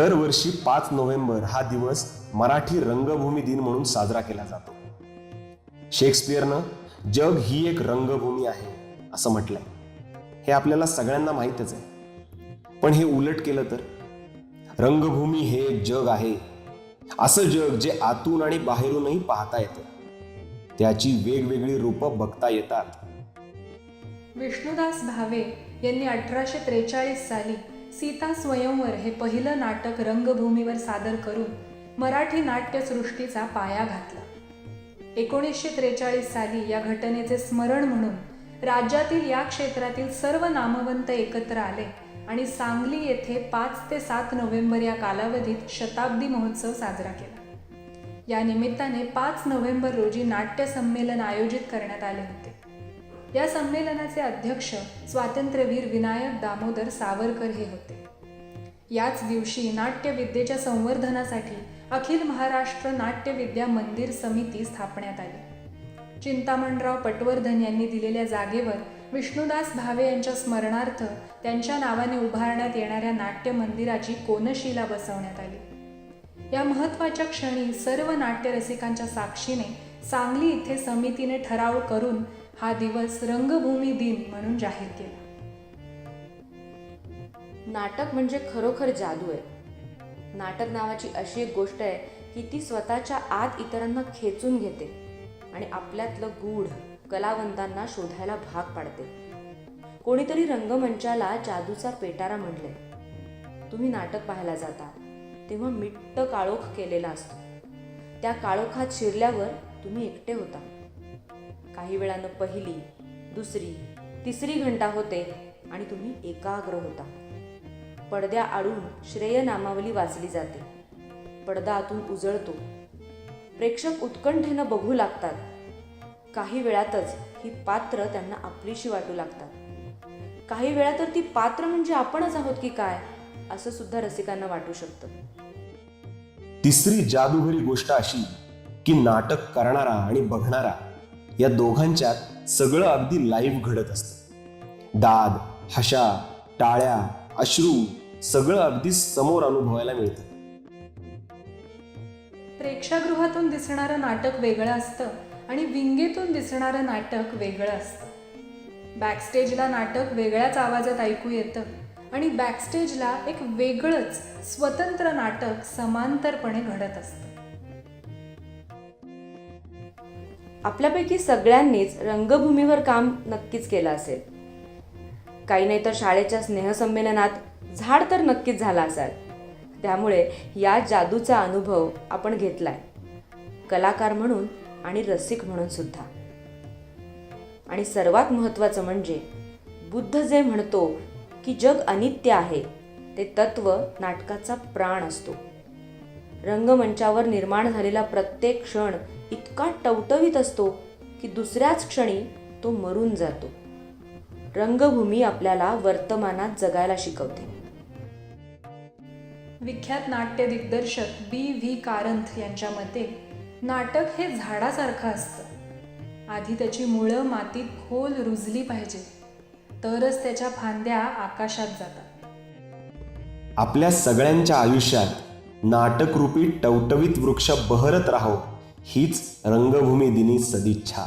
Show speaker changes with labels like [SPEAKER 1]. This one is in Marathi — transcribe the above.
[SPEAKER 1] दरवर्षी पाच नोव्हेंबर हा दिवस मराठी रंगभूमी दिन म्हणून साजरा केला जातो. शेक्सपियरनं जग ही एक रंगभूमी आहे असं म्हटलंय. हे आपल्याला सगळ्यांना माहीतच आहे. पण हे उलट केलं तर? रंगभूमी हे एक जग आहे. असं जग जे आतून आणि बाहेरूनही पाहता येतं. त्याची वेगवेगळी रूपं बघता येतात.
[SPEAKER 2] विष्णुदास भावे यांनी अठराशे त्रेचाळीस साली सीता स्वयंवर हे पहिलं नाटक रंगभूमीवर सादर करून मराठी नाट्यसृष्टीचा पाया घातला. एकोणीसशे त्रेचाळीस साली या घटनेचे स्मरण म्हणून राज्यातील या क्षेत्रातील सर्व नामवंत एकत्र आले आणि सांगली येथे पाच ते सात नोव्हेंबर या कालावधीत शताब्दी महोत्सव साजरा केला. या निमित्ताने पाच नोव्हेंबर रोजी नाट्य संमेलन आयोजित करण्यात आले होते. या संमेलनाचे अध्यक्ष स्वातंत्र्यवीर विनायक दामोदर सावरकर हे होते. याच दिवशी नाट्यविद्येच्या संवर्धनासाठी अखिल महाराष्ट्र नाट्यविद्या मंदिर समिती स्थापण्यात आली. चिंतामणराव पटवर्धन यांनी दिलेल्या जागेवर विष्णुदास भावे यांच्या स्मरणार्थ त्यांच्या नावाने उभारण्यात येणाऱ्या नाट्य मंदिराची कोनशिला बसवण्यात आली. या महत्त्वाच्या क्षणी सर्व नाट्यरसिकांच्या साक्षीने सांगली इथे समितीने ठराव करून हा दिवस रंगभूमी दिन म्हणून जाहीर केला.
[SPEAKER 3] नाटक म्हणजे खरोखर जादू आहे. नाटक नावाची अशी एक गोष्ट आहे की ती स्वतःच्या आत इतरांना खेचून घेते आणि आपल्यातलं गूढ कलावंतांना शोधायला भाग पाडते. कोणीतरी रंगमंचाला जादूचा पेटारा म्हटलंय तुम्ही नाटक पाहायला जाता तेव्हा मिट्ट काळोख केलेला असतो. त्या काळोखात शिरल्यावर तुम्ही एकटे होता. काही वेळानं पहिली दुसरी तिसरी घंटा होते आणि तुम्ही एकाग्र होता. पडद्या आडून श्रेय नामावली वाचली जाते. पडदा आतून उजळतो. प्रेक्षक उत्कंठेनं बघू लागतात. काही वेळातच ही पात्र त्यांना आपलीशी वाटू लागतात. काही वेळा तर ती पात्र म्हणजे आपणच आहोत की काय असं सुद्धा रसिकांना वाटू शकतं.
[SPEAKER 1] तिसरी जादूगरी गोष्ट अशी की नाटक करणारा आणि बघणारा या दोघांच्यात सगळं अगदी लाईव्ह घडत असतं. दाद हशा टाळ्या अश्रू सगळं अगदी समोर अनुभवायला मिळतं.
[SPEAKER 2] प्रेक्षागृहातून दिसणारं नाटक वेगळं असतं आणि विंगेतून दिसणारं नाटक वेगळं असतं. बॅकस्टेजला नाटक वेगळ्याच आवाजात ऐकू येतं आणि बॅकस्टेजला एक वेगळंच स्वतंत्र नाटक समांतरपणे घडत असतं.
[SPEAKER 3] आपल्यापैकी सगळ्यांनीच रंगभूमीवर काम नक्कीच केलं असेल. काही नाही तर शाळेच्या स्नेहसंमेलनात झाड तर नक्कीच झाला असाल. त्यामुळे या जादूचा अनुभव आपण घेतलाय. कलाकार म्हणून आणि रसिक म्हणून सुद्धा. आणि सर्वात महत्त्वाचं म्हणजे बुद्ध जे म्हणतो की जग अनित्य आहे ते तत्व नाटकाचा प्राण असतो. रंगमंचावर निर्माण झालेला प्रत्येक क्षण इतका टवटवीत असतो की दुसऱ्याच क्षणी तो मरून जातो. रंगभूमी आपल्याला वर्तमानात जगायला शिकवते.
[SPEAKER 2] विख्यात नाट्य दिग्दर्शक बी व्ही कारंथ यांच्या मते नाटक हे झाडासारखं असतं. आधी त्याची मुळं मातीत खोल रुजली पाहिजेत तरच त्याच्या फांद्या आकाशात जातात.
[SPEAKER 1] आपल्या सगळ्यांच्या आयुष्यात नाटकरूपी टवटवीत वृक्ष बहरत राहो हीच रंगभूमी दिनी सदिच्छा.